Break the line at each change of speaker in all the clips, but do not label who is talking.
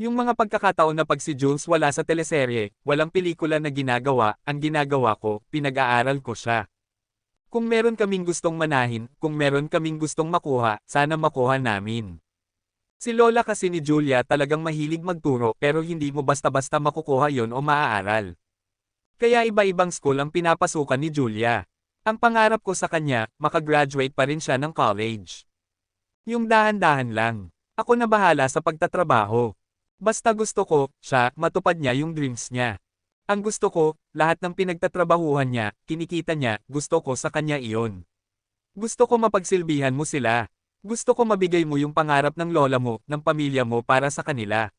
Yung mga pagkakataon na pag si Jules wala sa teleserye, walang pelikula na ginagawa, ang ginagawa ko, pinag-aaral ko siya. Kung meron kaming gustong manahin, kung meron kaming gustong makuha, sana makuha namin. Si Lola kasi ni Julia talagang mahilig magturo pero hindi mo basta-basta makukuha yon o maaaral. Kaya iba-ibang school ang pinapasukan ni Julia. Ang pangarap ko sa kanya, makagraduate pa rin siya ng college. Yung dahan-dahan lang. Ako na bahala sa pagtatrabaho. Basta gusto ko, siya, matupad niya yung dreams niya. Ang gusto ko, lahat ng pinagtatrabahuhan niya, kinikita niya, gusto ko sa kanya iyon. Gusto ko mapagsilbihan mo sila. Gusto ko mabigay mo yung pangarap ng lola mo, ng pamilya mo para sa kanila.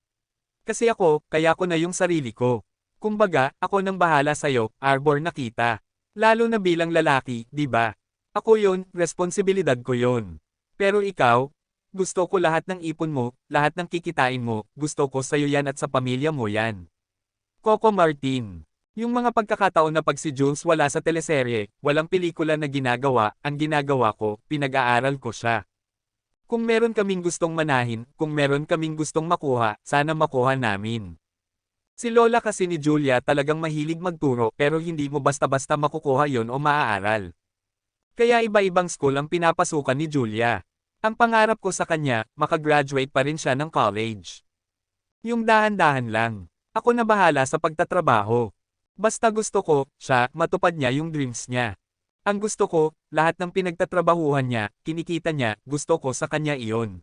Kasi ako, kaya ko na yung sarili ko. Kumbaga, ako nang bahala sa'yo, Arbor na kita. Lalo na bilang lalaki, di ba? Ako yon, responsibilidad ko yon. Pero ikaw, gusto ko lahat ng ipon mo, lahat ng kikitain mo, gusto ko sa'yo yan at sa pamilya mo yan. Coco Martin Yung mga pagkakataon na pag si Jules wala sa teleserye, walang pelikula na ginagawa, ang ginagawa ko, pinag-aaral ko siya. Kung meron kaming gustong manahin, kung meron kaming gustong makuha, sana makuha namin. Si Lola kasi ni Julia talagang mahilig magturo pero hindi mo basta-basta makukuha yon o maaaral. Kaya iba-ibang school ang pinapasukan ni Julia. Ang pangarap ko sa kanya, makagraduate pa rin siya ng college. Yung dahan-dahan lang. Ako na bahala sa pagtatrabaho. Basta gusto ko, siya, matupad niya yung dreams niya. Ang gusto ko, lahat ng pinagtatrabahuhan niya, kinikita niya, gusto ko sa kanya iyon.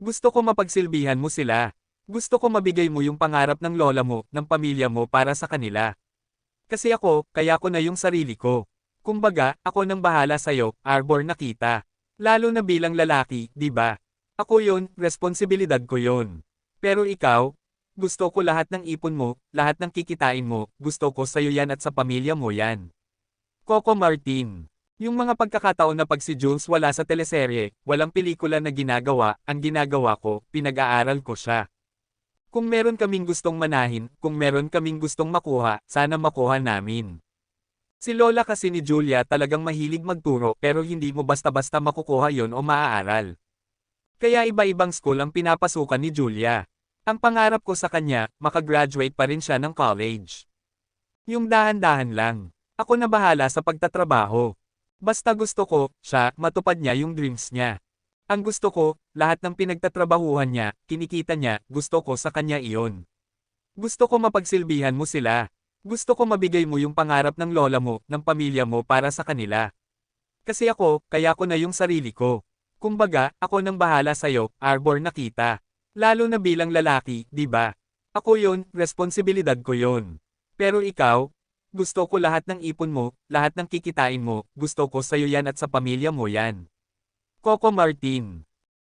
Gusto ko mapagsilbihan mo sila. Gusto ko mabigay mo yung pangarap ng lola mo, ng pamilya mo para sa kanila. Kasi ako, kaya ko na yung sarili ko. Kumbaga, ako nang bahala sa'yo, Arbor na kita. Lalo na bilang lalaki, di ba? Ako yon, responsibilidad ko yon. Pero ikaw, gusto ko lahat ng ipon mo, lahat ng kikitain mo, gusto ko sa'yo yan at sa pamilya mo yan. Coco Martin Yung mga pagkakataon na pag si Jules wala sa teleserye, walang pelikula na ginagawa, ang ginagawa ko, pinag-aaral ko siya. Kung meron kaming gustong manahin, kung meron kaming gustong makuha, sana makuha namin. Si Lola kasi ni Julia talagang mahilig magturo pero hindi mo basta-basta makukuha yon o maaaral. Kaya iba-ibang school ang pinapasukan ni Julia. Ang pangarap ko sa kanya, makagraduate pa rin siya ng college. Yung dahan-dahan lang. Ako na bahala sa pagtatrabaho. Basta gusto ko, siya, matupad niya yung dreams niya. Ang gusto ko, lahat ng pinagtatrabahuhan niya, kinikita niya, gusto ko sa kanya iyon. Gusto ko mapagsilbihan mo sila. Gusto ko mabigay mo yung pangarap ng lola mo, ng pamilya mo para sa kanila. Kasi ako, kaya ko na yung sarili ko. Kumbaga, ako nang bahala sa'yo, Arbor na kita. Lalo na bilang lalaki, di ba? Ako yon, responsibilidad ko yon. Pero ikaw, gusto ko lahat ng ipon mo, lahat ng kikitain mo, gusto ko sa'yo yan at sa pamilya mo yan. Coco Martin